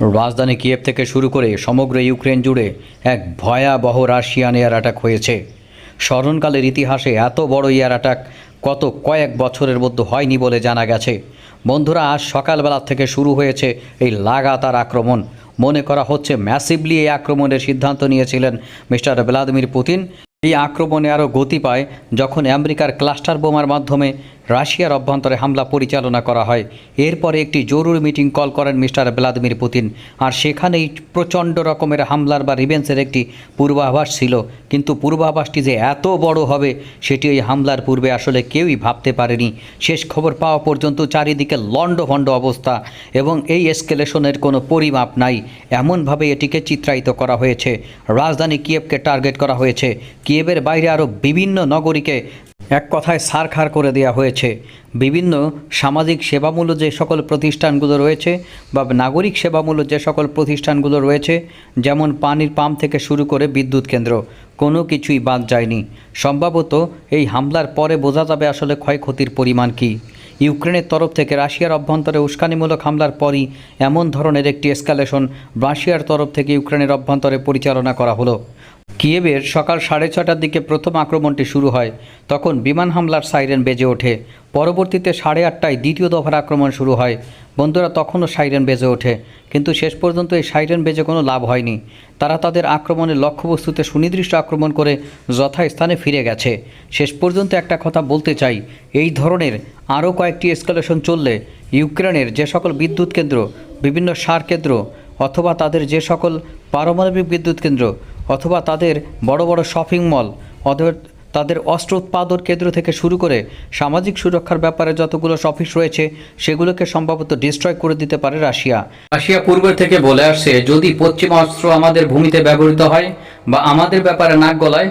রাজধানী কিয়েভ থেকে শুরু করে সমগ্র ইউক্রেন জুড়ে এক ভয়াবহ রাশিয়ান এয়ার অ্যাটাক হয়েছে। স্মরণকালের ইতিহাসে এত বড় এয়ার অ্যাটাক কত কয়েক বছরের মধ্যে হয়নি বলে জানা গেছে। বন্ধুরা, আজ সকালবেলা থেকে শুরু হয়েছে এই লাগাতার আক্রমণ। মনে করা হচ্ছে ম্যাসিভলি এই আক্রমণের সিদ্ধান্ত নিয়েছিলেন মিস্টার ভ্লাদিমির পুতিন। এই আক্রমণে আরও গতি পায় যখন আমেরিকার ক্লাস্টার বোমার মাধ্যমে রাশিয়ার অভ্যন্তরে হামলা পরিচালনা করা হয়। এরপরে একটি জরুরি মিটিং কল করেন মিস্টার ভ্লাদিমির পুতিন। আর সেখানেই প্রচণ্ড রকমের হামলার বা রিভেন্সের একটি পূর্বাভাস ছিল। কিন্তু পূর্বাভাসটি যে এত বড় হবে, সেটি ওই হামলার পূর্বে আসলে কেউই ভাবতে পারেনি। শেষ খবর পাওয়া পর্যন্ত চারিদিকে লণ্ডভণ্ড অবস্থা এবং এই এসকেলেশনের কোনো পরিমাপ নাই। এমনভাবে এটিকে চিত্রায়িত করা হয়েছে। রাজধানী কিয়েভকে টার্গেট করা হয়েছে। কিয়েভের বাইরে আরও বিভিন্ন নগরীকে এক কথায় সারখার করে দেওয়া হয়েছে। বিভিন্ন সামাজিক সেবামূলক যে সকল প্রতিষ্ঠানগুলো রয়েছে বা নাগরিক সেবামূলক যে সকল প্রতিষ্ঠানগুলো রয়েছে, যেমন পানির পাম্প থেকে শুরু করে বিদ্যুৎ কেন্দ্র, কোনো কিছুই বাদ যায়নি। সম্ভবত এই হামলার পরে বোঝা যাবে আসলে ক্ষয়ক্ষতির পরিমাণ কী। ইউক্রেনের তরফ থেকে রাশিয়ার অভ্যন্তরে উস্কানিমূলক হামলার পরই এমন ধরনের একটি এসকালেশন রাশিয়ার তরফ থেকে ইউক্রেনের অভ্যন্তরে পরিচালনা করা হলো। কিয়েভের সকাল সাড়ে ছটার দিকে প্রথম আক্রমণটি শুরু হয়। তখন বিমান হামলার সাইরেন বেজে ওঠে। পরবর্তীতে সাড়ে আটটায় দ্বিতীয় দফার আক্রমণ শুরু হয়। বন্ধুরা, তখনও সাইরেন বেজে ওঠে। কিন্তু শেষ পর্যন্ত এই সাইরেন বেজে কোনো লাভ হয়নি। তারা তাদের আক্রমণের লক্ষ্যবস্তুতে সুনির্দিষ্ট আক্রমণ করে যথাস্থানে ফিরে গেছে। শেষ পর্যন্ত একটা কথা বলতে চাই। এই ধরনের আরও কয়েকটি এসকালেশন চললে ইউক্রেনের যে সকল বিদ্যুৎ কেন্দ্র, বিভিন্ন সার কেন্দ্র, অথবা তাদের যে সকল পারমাণবিক বিদ্যুৎ কেন্দ্র অথবা তাদের বড় বড় শপিং মল, অথবা তাদের অস্ত্র উৎপাদন কেন্দ্র থেকে শুরু করে সামাজিক সুরক্ষার ব্যাপারে যতগুলো অফিস রয়েছে, সেগুলোকে সম্ভবত ডিস্ট্রয় করে দিতে পারে রাশিয়া। রাশিয়া পূর্বের থেকে বলে আসছে, যদি পশ্চিমা অস্ত্র আমাদের ভূমিতে ব্যবহৃত হয় বা আমাদের ব্যাপারে নাক গলায়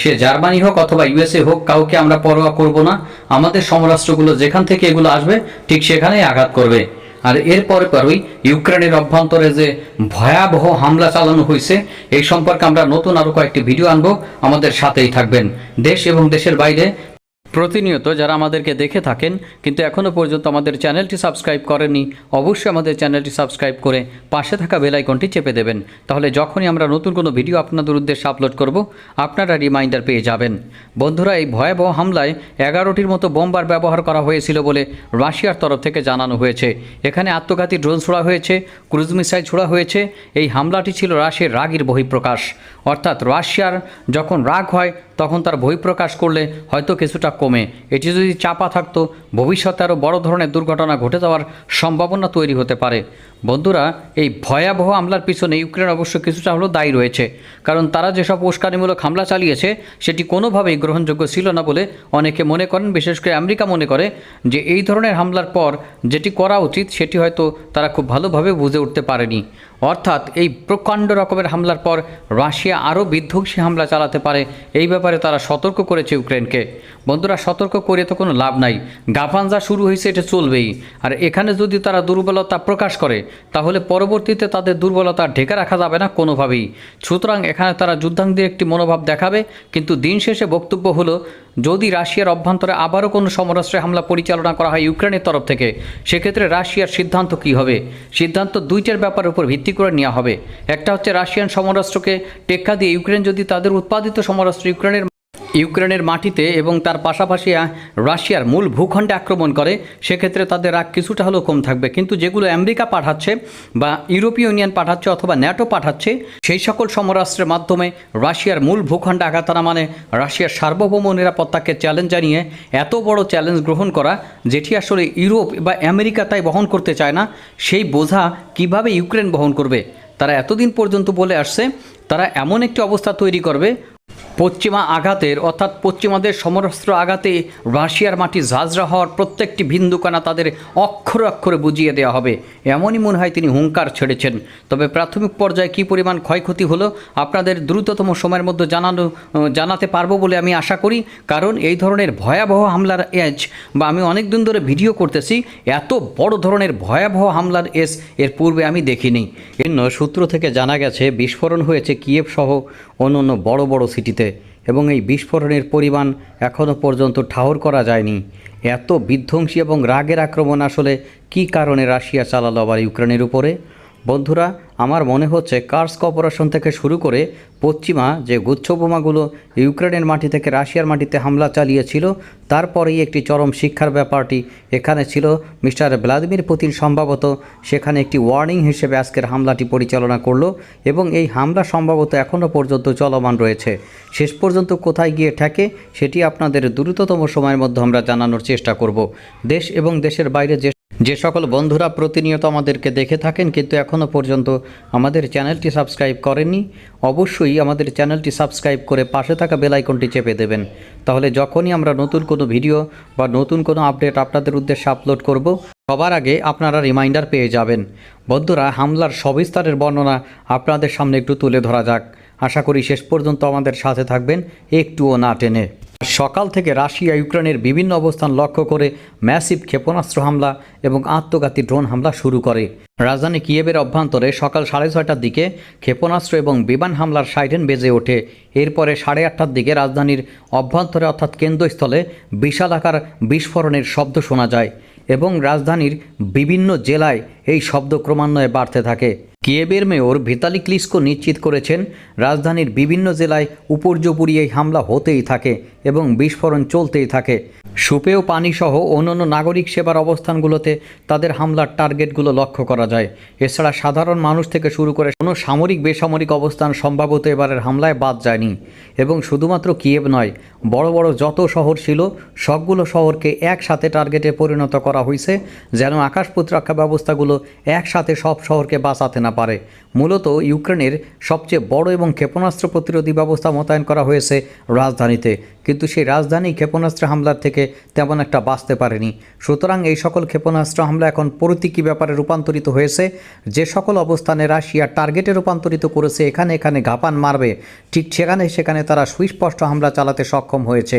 সে জার্মানি হোক অথবা ইউএসএ হোক, কাউকে আমরা পরোয়া করব না। আমাদের সমরাষ্ট্রগুলো যেখান থেকে এগুলো আসবে, ঠিক সেখানেই আঘাত করবে। আর এর এরপরে পরই ইউক্রেনের অভ্যন্তরে যে ভয়াবহ হামলা চালানো হয়েছে, এই সম্পর্কে আমরা নতুন আরও কয়েকটি ভিডিও আনব। আমাদের সাথেই থাকবেন। দেশ এবং দেশের বাইরে প্রতিনিয়ত যারা আমাদেরকে দেখে থাকেন, কিন্তু এখনও পর্যন্ত আমাদের চ্যানেলটি সাবস্ক্রাইব করেনি অবশ্যই আমাদের চ্যানেলটি সাবস্ক্রাইব করে পাশে থাকা বেল আইকনটি চেপে দেবেন। তাহলে যখনই আমরা নতুন কোনো ভিডিও আপনাদের উদ্দেশ্যে আপলোড করব, আপনারা রিমাইন্ডার পেয়ে যাবেন। বন্ধুরা, এই ভয়াবহ হামলায় এগারোটির মতো বোমবার ব্যবহার করা হয়েছিল বলে রাশিয়ার তরফ থেকে জানানো হয়েছে। এখানে আত্মঘাতী ড্রোন ছোড়া হয়েছে, ক্রুজ মিসাইল ছোড়া হয়েছে, এই হামলাটি ছিল রাশিয়ার রাগের বহিঃপ্রকাশ। অর্থাৎ রাশিয়ার যখন রাগ হয় তখন তার বহিঃপ্রকাশ করলে হয়তো কিছুটা কমে। এটি যদি চাপা থাকতো, ভবিষ্যতে আরও বড় ধরনের দুর্ঘটনা ঘটে যাওয়ার সম্ভাবনা তৈরি হতে পারে। বন্ধুরা, এই ভয়াবহ হামলার পিছনে ইউক্রেন অবশ্য কিছুটা হলেও দায়ী রয়েছে। কারণ তারা যেসব উস্কানিমূলক হামলা চালিয়েছে, সেটি কোনোভাবেই গ্রহণযোগ্য ছিল না বলে অনেকে মনে করেন, বিশেষ করে আমেরিকা মনে করে যে এই ধরনের হামলার পর যেটি করা উচিত, সেটি হয়তো তারা খুব ভালোভাবে বুঝে উঠতে পারেনি। অর্থাৎ এই প্রকাণ্ড রকমের হামলার পর রাশিয়া আরও বিধ্বংসী হামলা চালাতে পারে, এই ব্যাপারে তারা সতর্ক করেছে ইউক্রেনকে। বন্ধুরা, সতর্ক করে তো কোনো লাভ নাই। গাফান যা শুরু হয়েছে, এটা চলবেই। আর এখানে যদি তারা দুর্বলতা প্রকাশ করে তাহলে পরবর্তীতে তাদের দুর্বলতা ঢেকে রাখা যাবে না কোনোভাবেই। সুতরাং এখানে তারা যুদ্ধাঙ্গের একটি মনোভাব দেখাবে, কিন্তু দিন শেষে বক্তব্য হলো, যদি রাশিয়ার অভ্যন্তরে আবারও কোনো সমরাস্ত্রে হামলা পরিচালনা করা হয় ইউক্রেনের তরফ থেকে, সেক্ষেত্রে রাশিয়ার সিদ্ধান্ত কি হবে? সিদ্ধান্ত দুইটার ব্যাপারের উপর ভিত্তি করে নেওয়া হবে। একটা হচ্ছে রাশিয়ান সমরাস্ত্রকে টেক্কা দিয়ে ইউক্রেন যদি তাদের উৎপাদিত সমরাস্ত্র ইউক্রেনের ইউক্রেনের মাটিতে এবং তার পাশাপাশি রাশিয়ার মূল ভূখণ্ডে আক্রমণ করে, সেক্ষেত্রে তাদের রাগ কিছুটা হলেও কম থাকবে। কিন্তু যেগুলো আমেরিকা পাঠাচ্ছে বা ইউরোপীয় ইউনিয়ন পাঠাচ্ছে অথবা ন্যাটো পাঠাচ্ছে, সেই সকল সমরাস্ত্রের মাধ্যমে রাশিয়ার মূল ভূখণ্ডে আঘাত আনা মানে রাশিয়ার সার্বভৌম নিরাপত্তাকে চ্যালেঞ্জ জানিয়ে এত বড় চ্যালেঞ্জ গ্রহণ করা, যেটি আসলে ইউরোপ বা আমেরিকা তাই বহন করতে চায় না, সেই বোঝা কীভাবে ইউক্রেন বহন করবে? তারা এতদিন পর্যন্ত বলে আসছে, তারা এমন একটি অবস্থা তৈরি করবে পশ্চিমা আঘাতের, অর্থাৎ পশ্চিমাদের সমরস্ত্র আঘাতে রাশিয়ার মাটি ঝাঁঝরা হওয়ার প্রত্যেকটি বিন্দুকানা তাদের অক্ষরে অক্ষরে বুঝিয়ে দেওয়া হবে। এমনই মনে হয় তিনি হুঙ্কার ছেড়েছেন। তবে প্রাথমিক পর্যায়ে কী পরিমাণ ক্ষয়ক্ষতি হলো, আপনাদের দ্রুততম সময়ের মধ্যে জানানো, জানাতে পারব বলে আমি আশা করি। কারণ এই ধরনের ভয়াবহ হামলার এজ, বা আমি অনেক দিন ধরে ভিডিও করতেছি, এত বড় ধরনের ভয়াবহ হামলার এস এর পূর্বে আমি দেখিনি। ভিন্ন সূত্র থেকে জানা গেছে, বিস্ফোরণ হয়েছে কিয়েভ সহ অন্য বড় বড় সিটিতে এবং এই বিস্ফোরণের পরিমাণ এখনও পর্যন্ত ঠাহর করা যায়নি। এত বিধ্বংসী এবং রাগের আক্রমণ আসলে কি কারণে রাশিয়া চালালো আবার ইউক্রেনের উপরে? বন্ধুরা, আমার মনে হচ্ছে কার্স অপারেশন থেকে শুরু করে পশ্চিমা যে গুচ্ছ বোমাগুলো ইউক্রেনের মাটি থেকে রাশিয়ার মাটিতে হামলা চালিয়েছিল, তারপরেই একটি চরম শিক্ষার ব্যাপারটি এখানে ছিল। মিস্টার ভ্লাদিমির পুতিন সম্ভবত সেখানে একটি ওয়ার্নিং হিসেবে আজকের হামলাটি পরিচালনা করল এবং এই হামলা সম্ভবত এখনও পর্যন্ত চলমান রয়েছে। শেষ পর্যন্ত কোথায় গিয়ে ঠেকে, সেটি আপনাদের দ্রুততম সময়ের মধ্যে আমরা জানানোর চেষ্টা করব। দেশ এবং দেশের বাইরে যে যে সকল বন্ধুরা প্রতিনিয়ত আমাদেরকে দেখে থাকেন, কিন্তু এখনও পর্যন্ত আমাদের চ্যানেলটি সাবস্ক্রাইব করেননি, অবশ্যই আমাদের চ্যানেলটি সাবস্ক্রাইব করে পাশে থাকা বেল আইকনটি চেপে দেবেন। তাহলে যখনই আমরা নতুন কোনো ভিডিও বা নতুন কোনো আপডেট আপনাদের উদ্দেশ্যে আপলোড করব, সবার আগে আপনারা রিমাইন্ডার পেয়ে যাবেন। বন্ধুরা, হামলার সবিস্তারের বর্ণনা আপনাদের সামনে একটু তুলে ধরা যাক। আশা করি শেষ পর্যন্ত আমাদের সাথে থাকবেন, একটুও না টেনে। সকাল থেকে রাশিয়া, ইউক্রেনের বিভিন্ন অবস্থান লক্ষ্য করে ম্যাসিভ ক্ষেপণাস্ত্র হামলা এবং আত্মঘাতী ড্রোন হামলা শুরু করে। রাজধানী কিয়েবের অভ্যন্তরে সকাল সাড়ে ছয়টার দিকে ক্ষেপণাস্ত্র এবং বিমান হামলার সাইরেন বেজে ওঠে। এরপরে সাড়ে আটটার দিকে রাজধানীর অভ্যন্তরে অর্থাৎ কেন্দ্রস্থলে বিশাল আকার বিস্ফোরণের শব্দ শোনা যায় এবং রাজধানীর বিভিন্ন জেলায় এই শব্দ ক্রমান্বয়ে বাড়তে থাকে। কিয়েবের মেয়র ভিতালি ক্লিস্কো নিশ্চিত করেছেন, রাজধানীর বিভিন্ন জেলায় উপর্যুপুরি এই হামলা হতেই থাকে এবং বিস্ফোরণ চলতেই থাকে। সুপেয় পানিসহ অন্যান্য নাগরিক সেবার অবস্থানগুলোতে তাদের হামলার টার্গেটগুলো লক্ষ্য করা যায়। এছাড়া সাধারণ মানুষ থেকে শুরু করে কোনো সামরিক বেসামরিক অবস্থান সম্ভবত এবারের হামলায় বাদ যায়নি। এবং শুধুমাত্র কিয়েব নয়, বড় বড় যত শহর ছিল, সবগুলো শহরকে একসাথে টার্গেটে পরিণত করা হয়েছে যেন আকাশ প্রতিরক্ষা ব্যবস্থাগুলো একসাথে সব শহরকে বাঁচাতে না পারে। মূলত ইউক্রেনের সবচেয়ে বড় এবং ক্ষেপণাস্ত্র প্রতিরোধী ব্যবস্থা মোতায়েন করা হয়েছে রাজধানীতে। কিন্তু সেই রাজধানী ক্ষেপণাস্ত্র হামলার থেকে তেমন একটা বাঁচতে পারেনি। সুতরাং এই সকল ক্ষেপণাস্ত্র হামলা এখন প্রতীকী ব্যাপারে রূপান্তরিত হয়েছে। যে সকল অবস্থানে রাশিয়া টার্গেটে রূপান্তরিত করেছে, এখানে এখানে ঘাপান মারবে। ঠিক সেখানে সেখানে তারা সুস্পষ্ট হামলা চালাতে সক্ষম হয়েছে।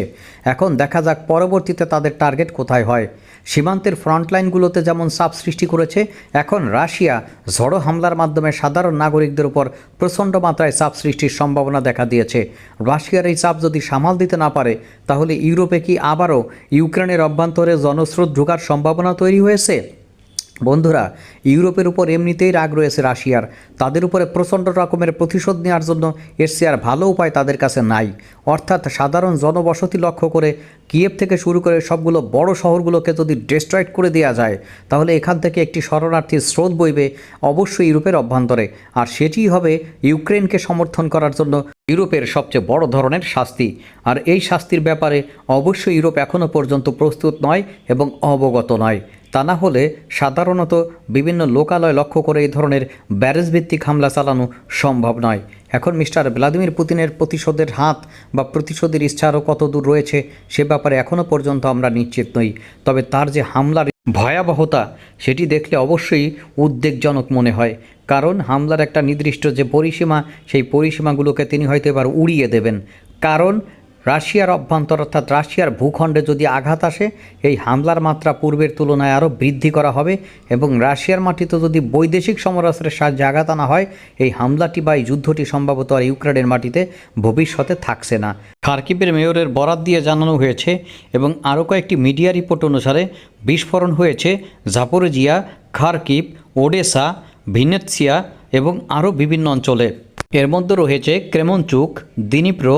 এখন দেখা যাক পরবর্তীতে তাদের টার্গেট কোথায় হয়। সীমান্তের ফ্রন্টলাইনগুলোতে যেমন চাপ সৃষ্টি করেছে, এখন রাশিয়া ঝড়ো হামলার মাধ্যমে সাধারণ নাগরিকদের উপর প্রচণ্ড মাত্রায় চাপ সৃষ্টির সম্ভাবনা দেখা দিয়েছে। রাশিয়ার এই চাপ যদি সামাল দিতে না পারে, তাহলে ইউরোপে কি আবারও ইউক্রেনের অভ্যন্তরে জনস্রোত ঢোকার সম্ভাবনা তৈরি হয়েছে। বন্ধুরা, ইউরোপের উপর এমনিতেই রাগ রয়েছে রাশিয়ার। তাদের উপরে প্রচণ্ড রকমের প্রতিশোধ নেওয়ার জন্য এশিয়ার ভালো উপায় তাদের কাছে নাই। অর্থাৎ সাধারণ জনবসতি লক্ষ্য করে কিয়েভ থেকে শুরু করে সবগুলো বড় শহরগুলোকে যদি ডিস্ট্রয়েড করে দেওয়া যায়, তাহলে এখান থেকে একটি শরণার্থীর স্রোত বইবে অবশ্যই ইউরোপের অভ্যন্তরে। আর সেটিই হবে ইউক্রেনকে সমর্থন করার জন্য ইউরোপের সবচেয়ে বড় ধরনের শাস্তি। আর এই শাস্তির ব্যাপারে অবশ্যই ইউরোপ এখনও পর্যন্ত প্রস্তুত নয় এবং অবগত নয়। তা না হলে সাধারণত বিভিন্ন লোকালয় লক্ষ্য করে এই ধরনের ব্যারেজ ভিত্তিক হামলা চালানো সম্ভব নয়। এখন মিস্টার ভ্লাদিমির পুতিনের প্রতিশোধের হাত বা প্রতিশোধের ইচ্ছারও কত দূর রয়েছে সে ব্যাপারে এখনও পর্যন্ত আমরা নিশ্চিত নই। তবে তার যে হামলার ভয়াবহতা, সেটি দেখলে অবশ্যই উদ্বেগজনক মনে হয়। কারণ হামলার একটা নির্দিষ্ট যে পরিসীমা, সেই পরিসীমাগুলোকে তিনি হয়তো এবার উড়িয়ে দেবেন। কারণ রাশিয়ার অভ্যন্তর অর্থাৎ রাশিয়ার ভূখণ্ডে যদি আঘাত আসে, এই হামলার মাত্রা পূর্বের তুলনায় আরও বৃদ্ধি করা হবে এবং রাশিয়ার মাটিতে যদি বৈদেশিক সমরাস্ত্রের সাহায্যে আঘাত আনা হয়, এই হামলাটি বা এই যুদ্ধটি সম্ভবত আর ইউক্রেনের মাটিতে ভবিষ্যতে থাকছে না। খার্কিবের মেয়রের বরাত দিয়ে জানানো হয়েছে এবং আরও কয়েকটি মিডিয়া রিপোর্ট অনুসারে বিস্ফোরণ হয়েছে জাপোরজিয়া খার্কিব ওডেসা, ভিনেৎসিয়া এবং আরও বিভিন্ন অঞ্চলে। এর মধ্যে রয়েছে ক্রেমনচুক, দিনিপ্রো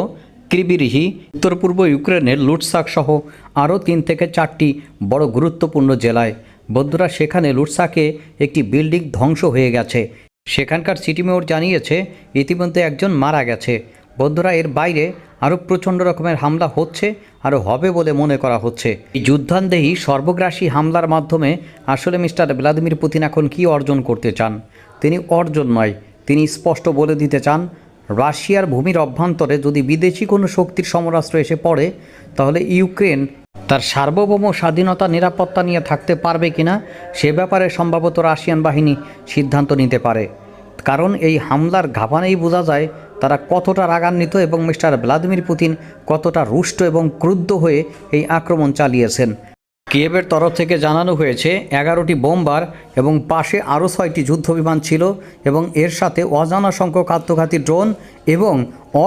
ক্রিবিরিহি, উত্তর পূর্ব ইউক্রেনের লুটসাক সহ আরও তিন থেকে চারটি বড় গুরুত্বপূর্ণ জেলায়। বন্ধুরা, সেখানে লুটসাকে একটি বিল্ডিং ধ্বংস হয়ে গেছে। সেখানকার সিটি মেয়র জানিয়েছে, ইতিমধ্যে একজন মারা গেছে। বন্ধুরা, এর বাইরে আরও প্রচণ্ড রকমের হামলা হচ্ছে, আরও হবে বলে মনে করা হচ্ছে। এই যুদ্ধান্দেহী সর্বগ্রাসী হামলার মাধ্যমে আসলে মিস্টার ভ্লাদিমির পুতিন এখন কী অর্জন করতে চান? তিনি অর্জন নয়, তিনি স্পষ্ট বলে দিতে চান রাশিয়ার ভূমির অভ্যন্তরে যদি বিদেশি কোনো শক্তির সমরাস্ত্র এসে পড়ে, তাহলে ইউক্রেন তার সার্বভৌম স্বাধীনতা, নিরাপত্তা নিয়ে থাকতে পারবে কিনা, সে ব্যাপারে সম্ভবত রাশিয়ান বাহিনী সিদ্ধান্ত নিতে পারে। কারণ এই হামলার ঘাপানেই বোঝা যায় তারা কতটা রাগান্বিত এবং মিস্টার ভ্লাদিমির পুতিন কতটা রুষ্ট এবং ক্রুদ্ধ হয়ে এই আক্রমণ চালিয়েছেন। কিয়েভের তরফ থেকে জানানো হয়েছে, এগারোটি বোমবার এবং পাশে আরও ছয়টি যুদ্ধবিমান ছিল এবং এর সাথে অজানা সংখ্যক আত্মঘাতী ড্রোন এবং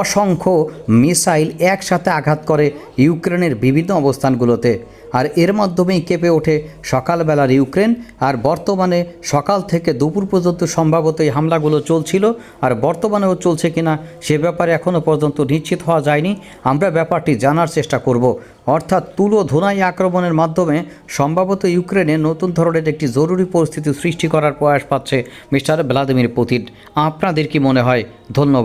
অসংখ্য মিসাইল একসাথে আঘাত করে ইউক্রেনের বিভিন্ন অবস্থানগুলোতে। আর এর মাধ্যমেই কেঁপে ওঠে সকালবেলার ইউক্রেন। আর বর্তমানে সকাল থেকে দুপুর পর্যন্ত সম্ভবত এই হামলাগুলো চলছিল। আর বর্তমানেও চলছে কিনা সে ব্যাপারে এখনও পর্যন্ত নিশ্চিত হওয়া যায়নি। আমরা ব্যাপারটি জানার চেষ্টা করব। অর্থাৎ তুলো ধোনাই আক্রমণের মাধ্যমে সম্ভবত ইউক্রেনে নতুন ধরনের একটি জরুরি পরিস্থিতি সৃষ্টি করার প্রয়াস পাচ্ছে মিস্টার ভ্লাদিমির পুতিন। আপনাদের কি মনে হয়? ধন্যবাদ।